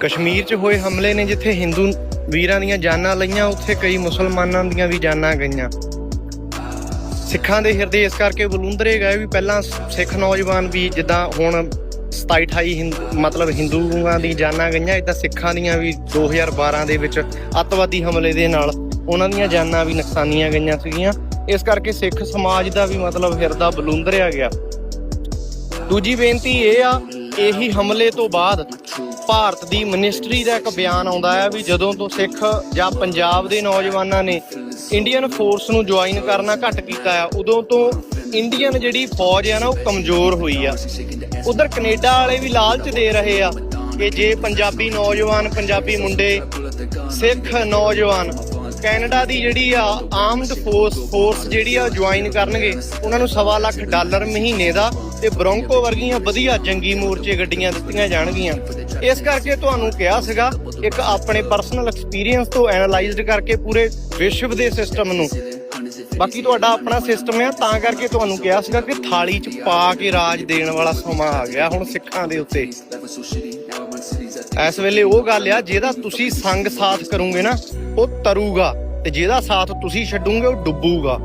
ਕਸ਼ਮੀਰ 'ਚ ਹੋਏ ਹਮਲੇ ਨੇ ਜਿੱਥੇ ਹਿੰਦੂ ਵੀਰਾਂ ਦੀਆਂ ਜਾਨਾਂ ਲਈਆਂ, ਉੱਥੇ ਕਈ ਮੁਸਲਮਾਨਾਂ ਦੀਆਂ ਵੀ ਜਾਨਾਂ ਗਈਆਂ। ਸਿੱਖਾਂ ਦੇ ਹਿਰਦੇ ਇਸ ਕਰਕੇ ਬਲੂੰਦਰੇ ਗਏ ਵੀ ਪਹਿਲਾਂ ਸਿੱਖ ਨੌਜਵਾਨ ਵੀ ਜਿੱਦਾਂ ਹੁਣ 27 ਮਤਲਬ ਹਿੰਦੂਆਂ ਦੀ ਜਾਨਾਂ ਗਈਆਂ ਇਦਾਂ ਸਿੱਖਾਂ ਦੀਆਂ ਵੀ 2012 ਦੇ ਵਿੱਚ ਅੱਤਵਾਦੀ ਹਮਲੇ ਦੇ ਨਾਲ ਉਹਨਾਂ ਦੀਆਂ ਜਾਨਾਂ ਵੀ ਨੁਕਸਾਨੀਆਂ ਗਈਆਂ ਸੀਗੀਆਂ। ਇਸ ਕਰਕੇ ਸਿੱਖ ਸਮਾਜ ਦਾ ਵੀ ਮਤਲਬ ਹਿਰਦਾ ਬਲੂੰਦਰਿਆ ਗਿਆ। ਦੂਜੀ ਬੇਨਤੀ ਇਹ ਆ, ਇਹੀ ਹਮਲੇ ਤੋਂ ਬਾਅਦ ਭਾਰਤ ਦੀ ਮਿਨਿਸਟਰੀ ਦਾ ਇੱਕ ਬਿਆਨ ਆਉਂਦਾ ਹੈ ਵੀ ਜਦੋਂ ਤੋਂ ਸਿੱਖ ਜਾਂ ਪੰਜਾਬ ਦੇ ਨੌਜਵਾਨਾਂ ਨੇ ਇੰਡੀਅਨ ਫੋਰਸ ਨੂੰ ਜੁਆਇਨ ਕਰਨਾ ਘੱਟ ਕੀਤਾ ਆ, ਉਦੋਂ ਤੋਂ ਇੰਡੀਅਨ ਜਿਹੜੀ ਫੌਜ ਆ ਨਾ, ਉਹ ਕਮਜ਼ੋਰ ਹੋਈ ਆ। ਉਧਰ ਕੈਨੇਡਾ ਵਾਲੇ ਵੀ ਲਾਲਚ ਦੇ ਰਹੇ ਆ ਕਿ ਜੇ ਪੰਜਾਬੀ ਨੌਜਵਾਨ, ਪੰਜਾਬੀ ਮੁੰਡੇ ਸਿੱਖ ਨੌਜਵਾਨ ਕੈਨੇਡਾ ਦੀ ਜਿਹੜੀ ਆ ਆਰਮਡ ਫੋਰਸ ਫੋਰਸ ਜਿਹੜੀ ਆ ਜੁਆਇਨ ਕਰਨਗੇ, ਉਹਨਾਂ ਨੂੰ ਸਵਾ ਲੱਖ ਡਾਲਰ ਮਹੀਨੇ ਦਾ ਤੇ ਬ੍ਰੋਂਕੋ ਵਰਗੀਆਂ ਵਧੀਆ ਜੰਗੀ ਮੋਰਚੇ ਗੱਡੀਆਂ ਦਿੱਤੀਆਂ ਜਾਣਗੀਆਂ। ਇਸ ਕਰਕੇ ਤੁਹਾਨੂੰ ਕਿਹਾ ਸੀਗਾ, ਇੱਕ ਆਪਣੇ ਪਰਸਨਲ ਐਕਸਪੀਰੀਅੰਸ ਤੋਂ ਐਨਾਲਾਈਜ਼ਡ ਕਰਕੇ ਪੂਰੇ ਵਿਸ਼ਵ ਦੇ ਸਿਸਟਮ ਨੂੰ। ਬਾਕੀ ਤੁਹਾਡਾ ਆਪਣਾ ਸਿਸਟਮ ਆ, ਤਾਂ ਕਰਕੇ ਤੁਹਾਨੂੰ ਕਿਹਾ ਸੀਗਾ ਕਿ ਥਾਲੀ 'ਚ ਪਾ ਕੇ ਰਾਜ ਦੇਣ ਵਾਲਾ ਸਮਾਂ ਆ ਗਿਆ ਹੁਣ ਸਿੱਖਾਂ ਦੇ ਉੱਤੇ। ਇਸ ਵੇਲੇ ਉਹ ਗੱਲ ਆ, ਜਿਹਦਾ ਤੁਸੀਂ ਸੰਗ ਸਾਥ ਕਰੋਗੇ ਨਾ, ਉਹ ਤਰੂਗਾ ਤੇ ਜਿਹਦਾ ਸਾਥ ਤੁਸੀਂ ਛੱਡੋਗੇ, ਉਹ ਡੁੱਬੂਗਾ।